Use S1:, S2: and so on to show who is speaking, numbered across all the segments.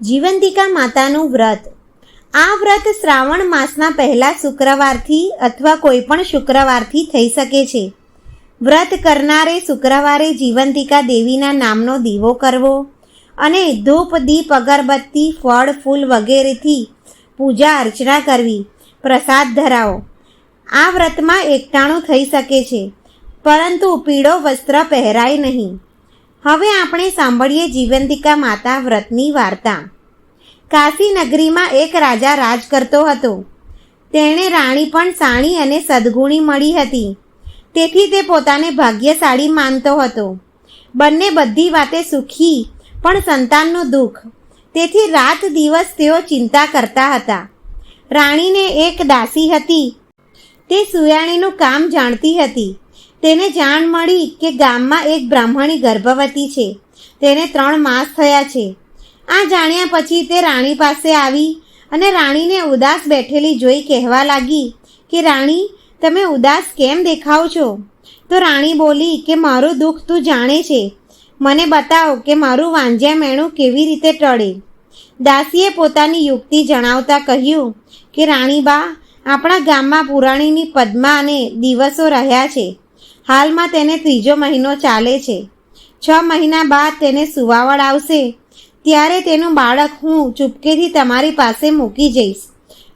S1: જીવંતિકા માતાનું વ્રત. આ વ્રત શ્રાવણ માસના પહેલા શુક્રવારથી અથવા કોઈ પણ શુક્રવારથી થઈ શકે છે. વ્રત કરનારે શુક્રવારે જીવંતિકા દેવીના નામનો દીવો કરવો અને ધૂપ, દીપ, અગરબત્તી, ફળ, ફૂલ વગેરેથી પૂજા અર્ચના કરવી. પ્રસાદ ધરાવો. આ વ્રતમાં એકટાણું થઈ શકે છે, પરંતુ પીળો વસ્ત્ર પહેરાય નહીં. હવે આપણે સાંભળીએ જીવંતિકા માતા વ્રતની વાર્તા. કાશી નગરીમાં એક રાજા રાજ કરતો હતો. તેણે રાણી પણ સાણી અને સદગુણી મળી હતી. તેથી તે પોતાને ભાગ્યશાળી માનતો હતો. બંને બધી વાતે સુખી, પણ સંતાનનું દુઃખ. તેથી રાત દિવસ તેઓ ચિંતા કરતા હતા. રાણીને એક દાસી હતી. તે સુયાણીનું કામ જાણતી હતી. તેને જાણ મળી કે ગામમાં એક બ્રાહ્મણી ગર્ભવતી છે. તેને ત્રણ માસ થયા છે. આ જાણ્યા પછી તે રાણી પાસે આવી અને રાણીને ઉદાસ બેઠેલી જોઈ કહેવા લાગી કે, રાણી, તમે ઉદાસ કેમ દેખાવ છો? તો રાણી બોલી કે, મારું દુઃખ તું જાણે છે. મને બતાવ કે મારું વાંજ્યા મેણું કેવી રીતે ટળે. દાસીએ પોતાની યુક્તિ જણાવતા કહ્યું કે રાણીબા આપણા ગામમાં પુરાણીની પદ્મા અને દિવસો રહ્યા છે. હાલમાં તેને ત્રીજો મહિનો ચાલે છે. છ મહિના બાદ તેને સુવાવડ આવશે. ત્યારે તેનું બાળક હું ચૂપકેથી તમારી પાસે મૂકી જઈશ.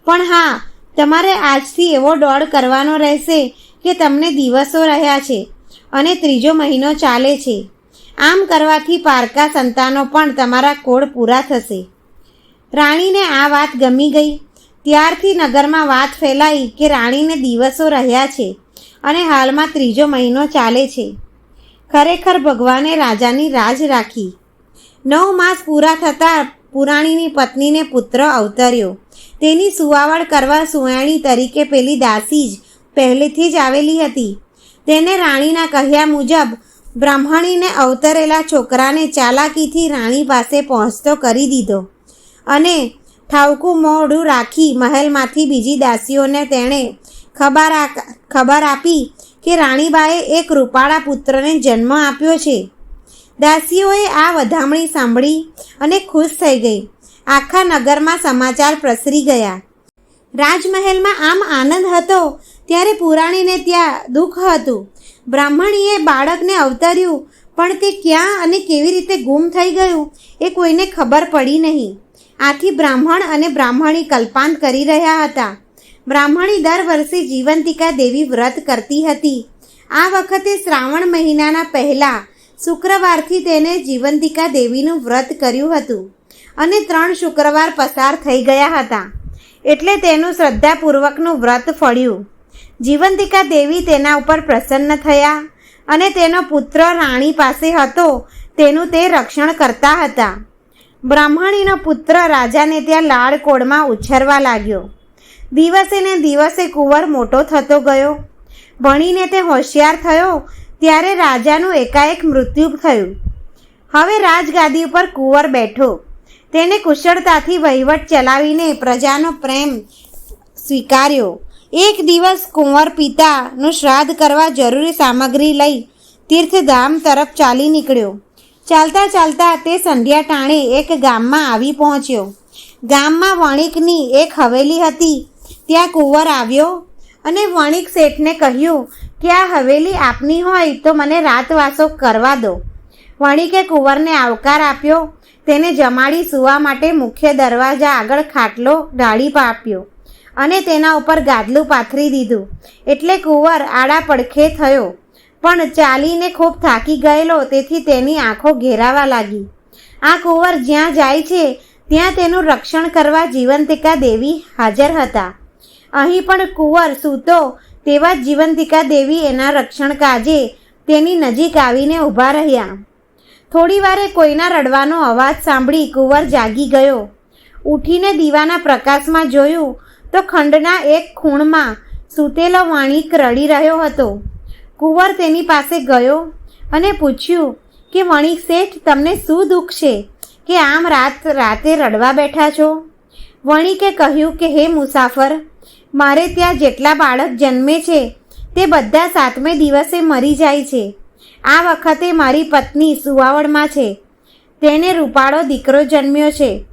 S1: પણ હા, તમારે આજથી એવો દોડ કરવાનો રહેશે કે તમને દિવસો રહ્યા છે અને ત્રીજો મહિનો ચાલે છે. આમ કરવાથી પારકા સંતાનો પણ તમારા કોડ પૂરા થશે. રાણીને આ વાત ગમી ગઈ. ત્યારથી નગરમાં વાત ફેલાઈ કે રાણીને દિવસો રહ્યા છે. અને હાલમાં ત્રીજો મહિનો ચાલે છે. ખરેખર ભગવાને રાજાની રાજ રાખી. નવ માસ પૂરા થતાં પુરાણીની પત્નીને પુત્ર અવતર્યો. તેની સુવાવડ કરવા સુવાણી તરીકે પેલી દાસી જ પહેલેથી જ આવેલી હતી. તેને રાણીના કહ્યા મુજબ બ્રાહ્મણીને અવતરેલા છોકરાને ચાલાકીથી રાણી પાસે પહોંચતો કરી દીધો અને ઠાવકું મોઢું રાખી મહેલમાંથી બીજી દાસીઓને તેણે ખબર ખબર આપી કે રાણીબાએ એક રૂપાળા પુત્રને જન્મ આપ્યો છે. દાસીઓએ આ વધામણી સાંભળી અને ખુશ થઈ ગઈ. આખા નગરમાં સમાચાર પ્રસરી ગયા. રાજમહેલમાં આમ આનંદ હતો ત્યારે પુરાણીને ત્યાં દુઃખ હતું. બ્રાહ્મણીએ બાળકને અવતર્યું, પણ તે ક્યાં અને કેવી રીતે ગુમ થઈ ગયું એ કોઈને ખબર પડી નહીં. આથી બ્રાહ્મણ અને બ્રાહ્મણી કલ્પાંત કરી રહ્યા હતા. બ્રાહ્મણી દર વર્ષે જીવંતિકા દેવી વ્રત કરતી હતી. આ વખતે શ્રાવણ મહિનાના પહેલાં શુક્રવારથી તેને જીવંતિકા દેવીનું વ્રત કર્યું હતું અને ત્રણ શુક્રવાર પસાર થઈ ગયા હતા. એટલે તેનું શ્રદ્ધાપૂર્વકનું વ્રત ફળ્યું. જીવંતિકા દેવી તેના ઉપર પ્રસન્ન થયા અને તેનો પુત્ર રાણી પાસે હતો. તેનું તે રક્ષણ કરતા હતા. બ્રાહ્મણીનો પુત્ર રાજાને ત્યાં લાળકોડમાં ઉછરવા લાગ્યો. દિવસે ને દિવસે કુંવર મોટો થતો ગયો. ભણીને તે હોશિયાર થયો ત્યારે રાજાનું એકાએક મૃત્યુ થયું. હવે રાજગાદી ઉપર કુંવર બેઠો. તેને કુશળતાથી વહીવટ ચલાવીને પ્રજાનો પ્રેમ સ્વીકાર્યો. એક દિવસ કુંવર પિતાનું શ્રાદ્ધ કરવા જરૂરી સામગ્રી લઈ તીર્થધામ તરફ ચાલી નીકળ્યો. ચાલતા ચાલતા તે સંધ્યા ટાણે એક ગામમાં આવી પહોંચ્યો. ગામમાં વણિકની એક હવેલી હતી. ત્યાં કુંવર આવ્યો અને વણિક શેઠને કહ્યું કે આ હવેલી આપની હોય તો મને રાતવાસો કરવા દો. વણિકે કુંવરને આવકાર આપ્યો, તેને જમાડી સૂવા માટે મુખ્ય દરવાજા આગળ ખાટલો ઢાળી આપ્યો અને તેના ઉપર ગાદલું પાથરી દીધું. એટલે કુંવર આડા પડખે થયો, પણ ચાલીને ખૂબ થાકી ગયેલો, તેથી તેની આંખો ઘેરાવા લાગી. આ કુંવર જ્યાં જાય છે ત્યાં તેનું રક્ષણ કરવા જીવંતિકા દેવી હાજર હતા. અહીં પણ કુંવર સૂતો તેવા જીવંતિકા દેવી એના રક્ષણ કાજે તેની નજીક આવીને ઊભા રહ્યા. થોડી વારે કોઈના રડવાનો અવાજ સાંભળી કુંવર જાગી ગયો. ઊઠીને દીવાના પ્રકાશમાં જોયું તો ખંડના એક ખૂણમાં સૂતેલો વાણિક રડી રહ્યો હતો. કુંવર તેની પાસે ગયો અને પૂછ્યું કે, વણિક શેઠ, તમને શું દુઃખ છે? કે આમ રાત રાતે રડવા બેઠા છો? વણિકે કહ્યું કે, હે મુસાફર, મારે ત્યાં જેટલા બાળક જન્મે છે, તે બધા સાતમે દિવસે મરી જાય છે. આ વખતે મારી પત્ની સુવાવડમાં છે. તેને રૂપાળો દીકરો જન્મ્યો છે.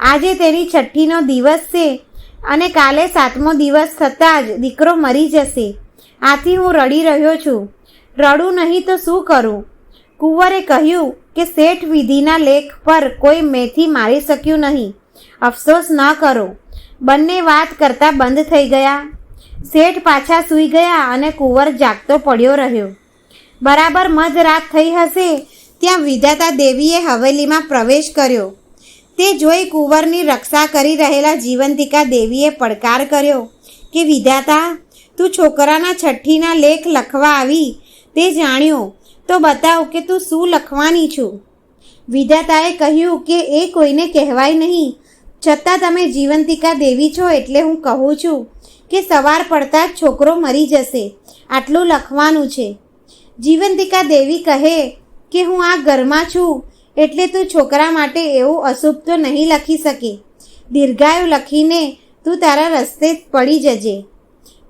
S1: આજે તેની છઠ્ઠીનો દિવસ છે અને કાલે સાતમો દિવસ થતાં જ દીકરો મરી જશે. આથી હું રડી રહ્યો છું. રડું નહીં તો શું કરું? કુંવરે કહ્યું કે શેઠ વિધિના લેખ પર કોઈ મેથી મારી શક્યું નહીં. અફસોસ ન કરો. બંને વાત કરતાં બંધ થઈ ગયા. શેઠ પાછા સૂઈ ગયા અને કુંવર જાગતો પડ્યો રહ્યો. બરાબર મધરાત થઈ હશે ત્યાં વિધાતા દેવીએ હવેલીમાં પ્રવેશ કર્યો. તે જોઈ કુંવરની રક્ષા કરી રહેલા જીવંતિકા દેવીએ પડકાર કર્યો કે વિધાતા, તું છોકરાના છઠ્ઠીના લેખ લખવા આવી. તે જાણ્યો તો બતાવ કે તું શું લખવાની છું? વિધાતાએ કહ્યું કે એ કોઈને કહેવાય નહીં. છતાં તમે જીવંતિકા દેવી છો એટલે હું કહું છું કે સવાર પડતા જ છોકરો મરી જશે. આટલું લખવાનું છે. જીવંતિકા દેવી કહે કે હું આ ઘરમાં છું એટલે તું છોકરા માટે એવું અશુભ તો નહીં લખી શકે. દીર્ઘાયુ લખીને તું તારા રસ્તે પડી જજે.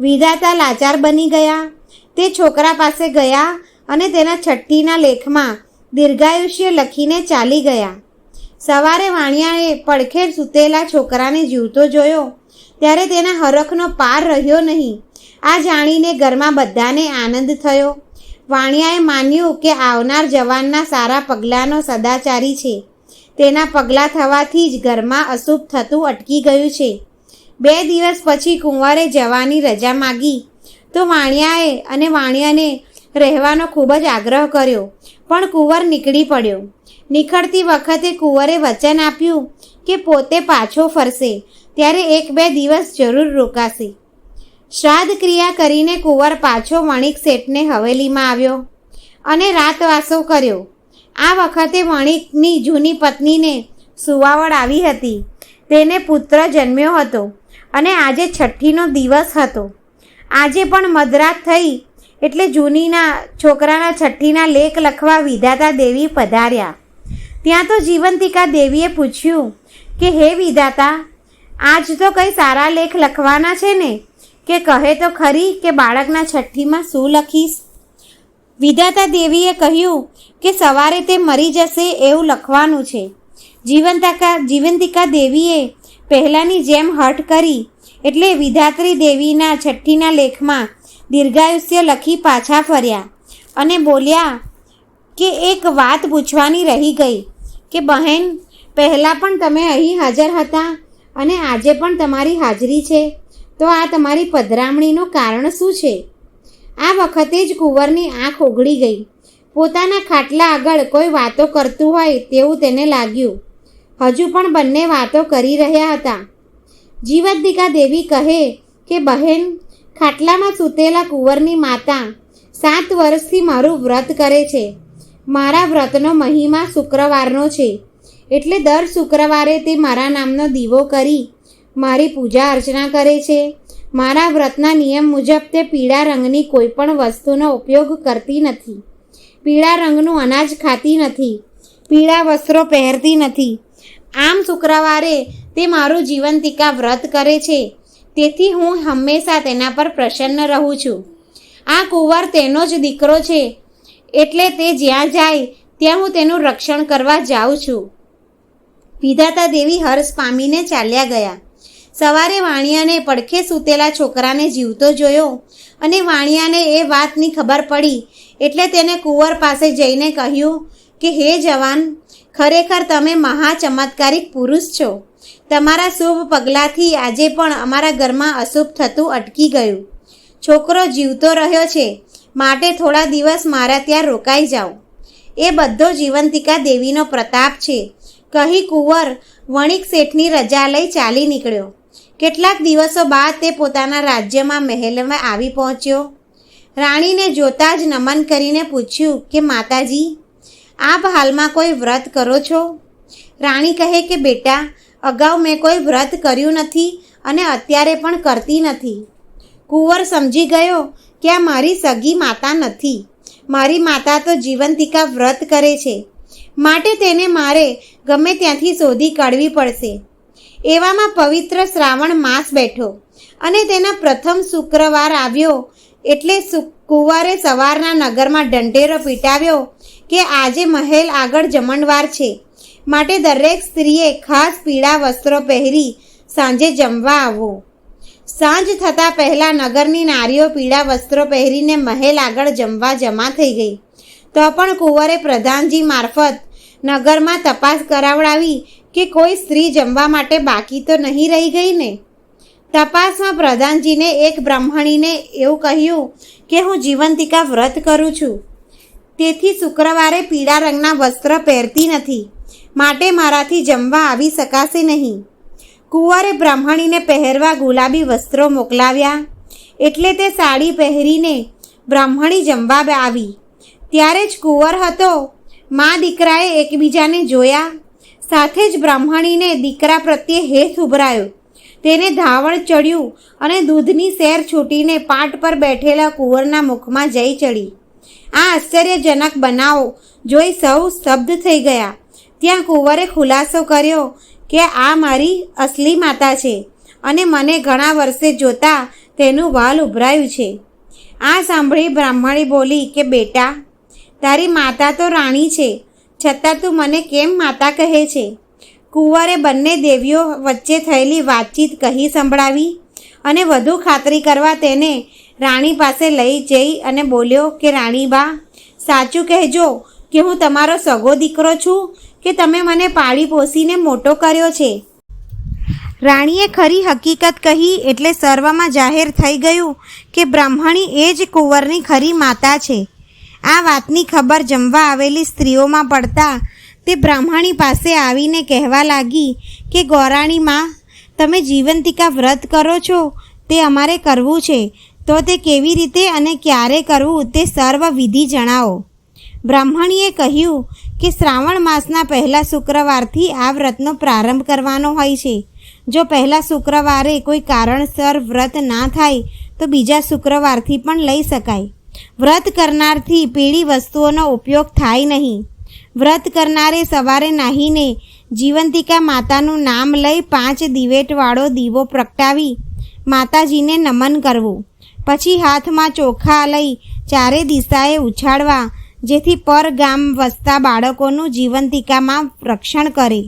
S1: વિધાતા લાચાર બની ગયા. તે છોકરા પાસે ગયા અને તેના છઠ્ઠીના લેખમાં દીર્ઘાયુષ્ય લખીને ચાલી ગયા. સવારે વાણિયાએ પડખેર સૂતેલા છોકરાને જીવતો જોયો. ત્યારે તેના હરખનો પાર રહ્યો નહીં. આ જાણીને ઘરમાં બધાને આનંદ થયો. વાણિયાએ માન્યું કે આવનાર જવાનના સારા પગલાંનો સદાચારી છે. તેના પગલાં થવાથી જ ઘરમાં અશુભ થતું અટકી ગયું છે. બે દિવસ પછી કુંવરે જવાની રજા માગી. તો વાણિયાએ અને વાણિયાને રહેવાનો ખૂબ જ આગ્રહ કર્યો. પણ કુંવર નીકળી પડ્યો. નીકળતી વખતે કુંવરે વચન આપ્યું કે પોતે પાછો ફરશે. ત્યારે એક બે દિવસ જરૂર રોકાશે. શ્રાદ્ધ ક્રિયા કરીને કુંવર પાછો વણિક શેઠને હવેલીમાં આવ્યો અને રાતવાસો કર્યો. આ વખતે વણિકની જૂની પત્નીને સુવાવડ આવી હતી. તેને પુત્ર જન્મ્યો હતો અને આજે છઠ્ઠીનો દિવસ હતો. આજે પણ મધરાત થઈ એટલે જૂનીના છોકરાના છઠ્ઠીના લેખ લખવા વિધાતા દેવી પધાર્યા. ત્યાં તો જીવંતિકા દેવીએ પૂછ્યું કે, હે વિધાતા, આજ તો કંઈ સારા લેખ લખવાના છે ને? કે કહે તો ખરી કે બાળકના છઠ્ઠીમાં શું લખીશ? વિધાતા દેવીએ કહ્યું કે, સવારે તે મરી જશે એવું લખવાનું છે. જીવંતિકા જીવંતિકા દેવીએ પહેલાંની જેમ હઠ કરી. એટલે વિધાત્રી દેવીના છઠ્ઠીના લેખમાં દીર્ઘાયુષ્ય લખી પાછા ફર્યા અને બોલ્યા કે એક વાત પૂછવાની રહી ગઈ કે બહેન, પહેલાં પણ તમે અહીં હાજર હતા અને આજે પણ તમારી હાજરી છે, તો આ તમારી પધરામણીનું કારણ શું છે? આ વખતે જ કુંવરની આંખ ઓગળી ગઈ. પોતાના ખાટલા આગળ કોઈ વાતો કરતું હોય તેવું તેને લાગ્યું. હજુ પણ બંને વાતો કરી રહ્યા હતા. જીવંતિકા દેવી કહે કે, બહેન ખાટલામાં સૂતેલા કુંવરની માતા સાત વર્ષથી મારું વ્રત કરે છે. મારા વ્રતનો મહિમા શુક્રવારનો છે. એટલે દર શુક્રવારે તે મારા નામનો દીવો કરી મારી પૂજા અર્ચના કરે છે. મારા વ્રતના નિયમ મુજબ તે પીળા રંગની કોઈપણ વસ્તુનો ઉપયોગ કરતી નથી. પીળા રંગનું અનાજ ખાતી નથી. પીળા વસ્ત્રો પહેરતી નથી. આમ શુક્રવારે તે મારું જીવંતિકા વ્રત કરે છે. તેથી હું હંમેશા તેના પર પ્રસન્ન રહું છું. આ કુંવર તેનો જ દીકરો છે. એટલે તે જ્યાં જાય, ત્યાં હું તેનું રક્ષણ કરવા જાઉં છું. વિધાતા દેવી હર્ષ પામીને ચાલ્યા ગયા. સવારે વાણિયાને પડખે સૂતેલા છોકરાને જીવતો જોયો અને વાણિયાને એ વાતની ખબર પડી. એટલે તેને કુંવર પાસે જઈને કહ્યું કે, હે જવાન, ખરેખર તમે મહા ચમત્કારિક પુરુષ છો. તમારા શુભ પગલાંથી આજે પણ અમારા ઘરમાં અશુભ થતું અટકી ગયું. છોકરો જીવતો રહ્યો છે. માટે થોડા દિવસ મારા ત્યાં રોકાઈ જાઓ. એ બધો જીવંતિકા દેવીનો પ્રતાપ છે. કહી કુંવર વણિક શેઠની રજા લઈ ચાલી નીકળ્યો. કેટલાક દિવસો બાદ તે પોતાના રાજ્યમાં મહેલમાં આવી પહોંચ્યો. રાણીને જોતાં જ નમન કરીને પૂછ્યું કે, માતાજી, આપ હાલમાં કોઈ વ્રત કરો છો? રાણી કહે કે, બેટા અગાઉ મેં કોઈ વ્રત કર્યું નથી અને અત્યારે પણ કરતી નથી. કુંવર સમજી ગયો કે આ મારી સગી માતા નથી. મારી માતા તો જીવંતિકા વ્રત કરે છે. માટે તેને મારે ગમે ત્યાંથી શોધી કાઢવી પડશે. એવામાં પવિત્ર શ્રાવણ માસ બેઠો અને તેના પ્રથમ શુક્રવાર આવ્યો એટલે કુંવરે સવારના નગરમાં ઢંઢેરો પીટાવ્યો કે આજે મહેલ આગળ જમણવાર છે. માટે દરેક સ્ત્રીએ ખાસ પીળા વસ્ત્રો પહેરી સાંજે જમવા આવવું. સાંજ થતાં પહેલાં નગરની નારીઓ પીળા વસ્ત્રો પહેરીને મહેલ આગળ જમવા જમા થઈ ગઈ. તો પણ કુંવરે પ્રધાનજી મારફત નગરમાં તપાસ કરાવડાવી કે કોઈ સ્ત્રી જમવા માટે બાકી તો નહીં રહી ગઈ ને? તપાસમાં પ્રધાનજીને એક બ્રાહ્મણીને એવું કહ્યું કે હું જીવંતિકા વ્રત કરું છું. તેથી શુક્રવારે પીળા રંગના વસ્ત્ર પહેરતી નથી. માટે મારાથી જમવા આવી શકાશે નહીં. કુંવરે બ્રાહ્મણીને પહેરવા ગુલાબી વસ્ત્રો મોકલાવ્યા. એટલે તે સાડી પહેરીને બ્રાહ્મણી જમવા આવી. ત્યારે જ કુંવર હતો. મા દીકરાએ એકબીજાને જોયા. સાથે જ બ્રાહ્મણીને દીકરા પ્રત્યે હેત ઉભરાયો. તેને ધાવણ ચડ્યું અને દૂધની સેર છૂટીને પાટ પર બેઠેલા કુંવરના મુખમાં જઈ ચડી. આ આશ્ચર્યજનક બનાવો જોઈ સૌ સ્તબ્ધ થઈ ગયા. ત્યાં કુંવરે ખુલાસો કર્યો કે આ મારી અસલી માતા છે અને મને ઘણા વર્ષે જોતા તેનું વાલ ઉભરાયું છે. આ સાંભળી બ્રાહ્મણી બોલી કે, બેટા, તારી માતા તો રાણી છે, છતાં તું મને કેમ માતા કહે છે? કુંવરે બંને દેવીઓ વચ્ચે થયેલી વાતચીત કહી સંભળાવી અને વધુ ખાતરી કરવા તેને રાણી પાસે લઈ જઈ અને બોલ્યો કે, રાણીબા, સાચું કહેજો કે હું તમારો સગો દીકરો છું કે તમે મને પાળી પોસીને મોટો કર્યો છે? રાણીએ ખરી હકીકત કહી એટલે સર્વમાં જાહેર થઈ ગયું કે બ્રાહ્મણી એ જ કુંવરની ખરી માતા છે. આ વાતની ખબર જમવા આવેલી સ્ત્રીઓમાં પડતા તે બ્રાહ્મણી પાસે આવીને કહેવા લાગી કે ગોરાણીમાં તમે જીવંતિકા વ્રત કરો છો, તે અમારે કરવું છે. તો તે કેવી રીતે અને ક્યારે કરવું તે સર્વ વિધિ જણાવો. બ્રાહ્મણીએ કહ્યું કે શ્રાવણ માસના પહેલા શુક્રવારથી આ વ્રતનો પ્રારંભ કરવાનો હોય છે. જો પહેલા શુક્રવારે કોઈ કારણસર વ્રત ના થાય, તો બીજા શુક્રવારથી પણ લઈ શકાય. વ્રત કરનારથી પીળી વસ્તુઓનો ઉપયોગ થાય નહીં. વ્રત કરનારે સવારે નાહીને જીવંતિકા માતાનું નામ લઈ પાંચ દિવેટવાળો દીવો પ્રગટાવી માતાજીને નમન કરવું. પછી હાથમાં ચોખા લઈ ચારે દિશાએ ઉછાળવા જેથી પર ગામ વસતા બાળકોનું જીવંતિકામાં રક્ષણ કરે.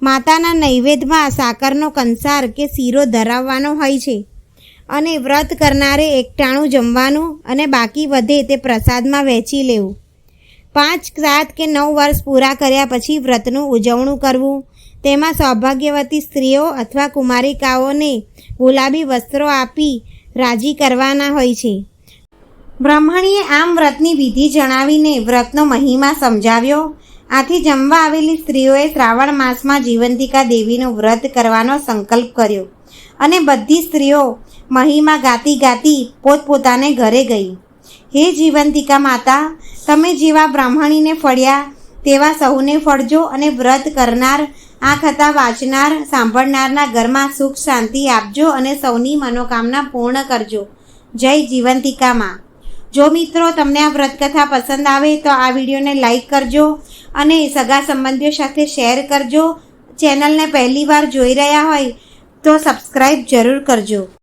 S1: માતાના નૈવેદ્યમાં સાકરનો કંસાર કે શીરો ધરાવવાનો હોય છે અને વ્રત કરનારે એકટાણું જમવાનું અને બાકી વધે તે પ્રસાદમાં વહેંચી લેવું. પાંચ, સાત કે નવ વર્ષ પૂરા કર્યા પછી વ્રતનું ઉજવણું કરવું. તેમાં સૌભાગ્યવતી સ્ત્રીઓ અથવા કુમારિકાઓને ગુલાબી વસ્ત્રો આપી રાજી કરવાના હોય છે. બ્રાહ્મણીએ આમ વ્રતની વિધિ જણાવીને વ્રતનો મહિમા સમજાવ્યો. આથી જમવા આવેલી સ્ત્રીઓએ શ્રાવણ માસમાં જીવંતિકા દેવીનું વ્રત કરવાનો સંકલ્પ કર્યો અને બધી સ્ત્રીઓ મહિમા ગાતી ગાતી પોતપોતાને ઘરે ગઈ. હે જીવંતિકા માતા, તમે જેવા બ્રાહ્મણીને ફળ્યા, તેવા સૌને ફળજો અને વ્રત કરનાર આ કથા વાંચનાર, સાંભળનારના ઘરમાં સુખ શાંતિ આપજો અને સૌની મનોકામના પૂર્ણ કરજો. જય જીવંતિકામાં જો મિત્રો તમને આ વ્રતકથા પસંદ આવે તો આ વિડીયોને લાઈક કરજો અને સગા સંબંધીઓ સાથે શેર કરજો. ચેનલને પહેલીવાર જોઈ રહ્યા હોય તો સબસ્ક્રાઈબ જરૂર કરજો.